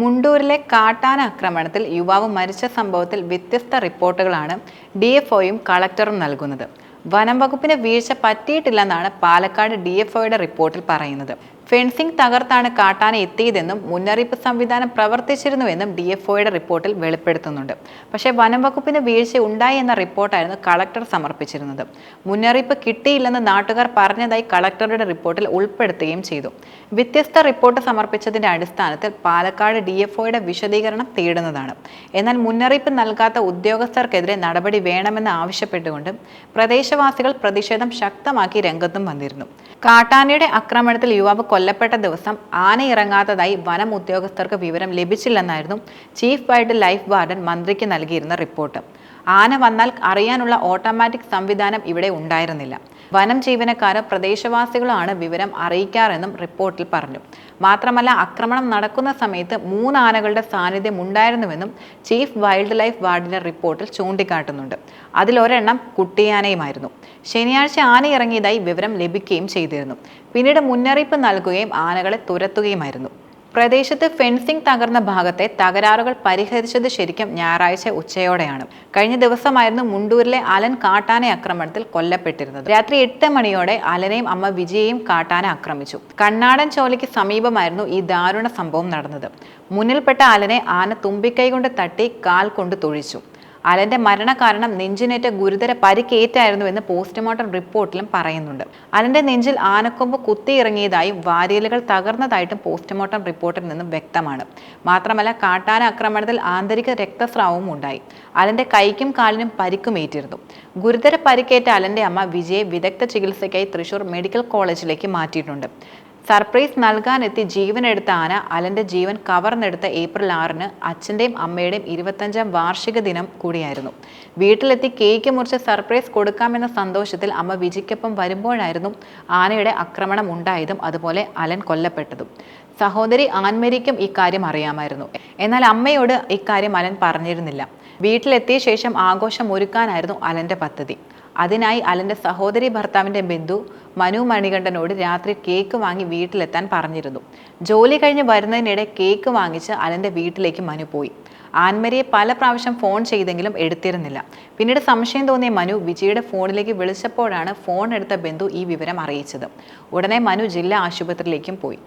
മുണ്ടൂരിലെ കാട്ടാന ആക്രമണത്തിൽ യുവാവ് മരിച്ച സംഭവത്തിൽ വ്യത്യസ്ത റിപ്പോർട്ടുകളാണ് ഡി എഫ് ഒയും കളക്ടറും നൽകുന്നത്. വനം വകുപ്പിന് വീഴ്ച പറ്റിയിട്ടില്ലെന്നാണ് പാലക്കാട് ഡി എഫ് ഒയുടെ റിപ്പോർട്ടിൽ പറയുന്നത്. ഫെൻസിംഗ് തകർത്താണ് കാട്ടാന എത്തിയതെന്നും മുന്നറിയിപ്പ് സംവിധാനം പ്രവർത്തിച്ചിരുന്നുവെന്നും ഡി എഫ് ഒയുടെ റിപ്പോർട്ടിൽ വെളിപ്പെടുത്തുന്നുണ്ട്. പക്ഷേ വനം വകുപ്പിന് വീഴ്ച ഉണ്ടായി എന്ന റിപ്പോർട്ടായിരുന്നു കളക്ടർ സമർപ്പിച്ചിരുന്നത്. മുന്നറിയിപ്പ് കിട്ടിയില്ലെന്ന് നാട്ടുകാർ പറഞ്ഞതായി കളക്ടറുടെ റിപ്പോർട്ടിൽ ഉൾപ്പെടുത്തുകയും ചെയ്തു. വ്യത്യസ്ത റിപ്പോർട്ട് സമർപ്പിച്ചതിന്റെ അടിസ്ഥാനത്തിൽ പാലക്കാട് ഡി എഫ് ഒയുടെ വിശദീകരണം തേടുന്നതാണ്. എന്നാൽ മുന്നറിയിപ്പ് നൽകാത്ത ഉദ്യോഗസ്ഥർക്കെതിരെ നടപടി വേണമെന്ന് ആവശ്യപ്പെട്ടുകൊണ്ട് പ്രദേശവാസികൾ പ്രതിഷേധം ശക്തമാക്കി രംഗത്തും വന്നിരുന്നു. കാട്ടാനയുടെ ആക്രമണത്തിൽ യുവാവ് കൊല്ലപ്പെട്ട ദിവസം ആന ഇറങ്ങാത്തതായി വനം ഉദ്യോഗസ്ഥർക്ക് വിവരം ലഭിച്ചില്ലെന്നായിരുന്നു ചീഫ് വൈൽഡ് ലൈഫ് വാർഡൻ മന്ത്രിക്ക് നൽകിയിരുന്ന റിപ്പോർട്ട്. ആന വന്നാൽ അറിയാനുള്ള ഓട്ടോമാറ്റിക് സംവിധാനം ഇവിടെ ഉണ്ടായിരുന്നില്ല. വനം ജീവനക്കാരും പ്രദേശവാസികളാണ് വിവരം അറിയിക്കാറെന്നും റിപ്പോർട്ടിൽ പറഞ്ഞു. മാത്രമല്ല ആക്രമണം നടക്കുന്ന സമയത്ത് മൂന്ന് ആനകളുടെ സാന്നിധ്യം ഉണ്ടായിരുന്നുവെന്നും ചീഫ് വൈൽഡ് ലൈഫ് വാർഡിന്റെ റിപ്പോർട്ടിൽ ചൂണ്ടിക്കാട്ടുന്നുണ്ട്. അതിലൊരെണ്ണം കുട്ടിയാനയുമായിരുന്നു. ശനിയാഴ്ച ആന ഇറങ്ങിയതായി വിവരം ലഭിക്കുകയും ചെയ്തിരുന്നു. പിന്നീട് മുന്നറിയിപ്പ് നൽകുകയും ആനകളെ തുരത്തുകയുമായിരുന്നു. പ്രദേശത്ത് ഫെൻസിംഗ് തകർന്ന ഭാഗത്തെ തകരാറുകൾ പരിഹരിച്ചത് ശരിക്കും ഞായറാഴ്ച ഉച്ചയോടെയാണ്. കഴിഞ്ഞ ദിവസമായിരുന്നു മുണ്ടൂരിലെ അലൻ കാട്ടാന ആക്രമണത്തിൽ കൊല്ലപ്പെട്ടിരുന്നത്. രാത്രി എട്ട് മണിയോടെ അലനെയും അമ്മ വിജയെയും കാട്ടാന ആക്രമിച്ചു. കണ്ണാടൻ ചോലയ്ക്ക് സമീപമായിരുന്നു ഈ ദാരുണ സംഭവം നടന്നത്. മുന്നിൽപ്പെട്ട അലനെ ആന തുമ്പിക്കൈ കൊണ്ട് തട്ടി കാൽ കൊണ്ട് തൊഴിച്ചു. അലന്റെ മരണകാരണം നെഞ്ചിനേറ്റ ഗുരുതര പരിക്കേറ്റായിരുന്നു എന്ന് പോസ്റ്റ്മോർട്ടം റിപ്പോർട്ടിലും പറയുന്നുണ്ട്. അലന്റെ നെഞ്ചിൽ ആനക്കൊമ്പ് കുത്തിയിറങ്ങിയതായും വാരിയലുകൾ തകർന്നതായിട്ടും പോസ്റ്റ്മോർട്ടം റിപ്പോർട്ടിൽ നിന്നും വ്യക്തമാണ്. മാത്രമല്ല കാട്ടാന ആക്രമണത്തിൽ ആന്തരിക രക്തസ്രാവവും ഉണ്ടായി. അലന്റെ കൈക്കും കാലിനും പരിക്കുമേറ്റിരുന്നു. ഗുരുതര പരിക്കേറ്റ അലന്റെ അമ്മ വിജയെ വിദഗ്ധ ചികിത്സയ്ക്കായി തൃശൂർ മെഡിക്കൽ കോളേജിലേക്ക് മാറ്റിയിട്ടുണ്ട്. സർപ്രൈസ് നൽകാനെത്തി ജീവനെടുത്ത ആന അലന്റെ ജീവൻ കവർന്നെടുത്ത ഏപ്രിൽ ആറിന് അച്ഛന്റെയും അമ്മയുടെയും ഇരുപത്തഞ്ചാം വാർഷിക ദിനം കൂടിയായിരുന്നു. വീട്ടിലെത്തി കേക്ക് മുറിച്ച് സർപ്രൈസ് കൊടുക്കാമെന്ന സന്തോഷത്തിൽ അമ്മ വിജിക്കൊപ്പം വരുമ്പോഴായിരുന്നു ആനയുടെ ആക്രമണം ഉണ്ടായതും അതുപോലെ അലൻ കൊല്ലപ്പെട്ടതും. സഹോദരി ആൻമരിക്കും ഇക്കാര്യം അറിയാമായിരുന്നു. എന്നാൽ അമ്മയോട് ഇക്കാര്യം അലൻ പറഞ്ഞിരുന്നില്ല. വീട്ടിലെത്തിയ ശേഷം ആഘോഷം ഒരുക്കാനായിരുന്നു അലന്റെ പദ്ധതി. അതിനായി അലന്റെ സഹോദരി ഭർത്താവിന്റെ ബന്ധു മനു മണികണ്ഠനോട് രാത്രി കേക്ക് വാങ്ങി വീട്ടിലെത്താൻ പറഞ്ഞിരുന്നു. ജോലി കഴിഞ്ഞ് വരുന്നതിനിടെ കേക്ക് വാങ്ങിച്ച് അലന്റെ വീട്ടിലേക്ക് മനു പോയി. ആൻമരിയെ പല പ്രാവശ്യം ഫോൺ ചെയ്തെങ്കിലും എടുത്തിരുന്നില്ല. പിന്നീട് സംശയം തോന്നിയ മനു വിജയുടെ ഫോണിലേക്ക് വിളിച്ചപ്പോഴാണ് ഫോൺ എടുത്ത ബന്ധു ഈ വിവരം അറിയിച്ചത്. ഉടനെ മനു ജില്ലാ ആശുപത്രിയിലേക്കും പോയി.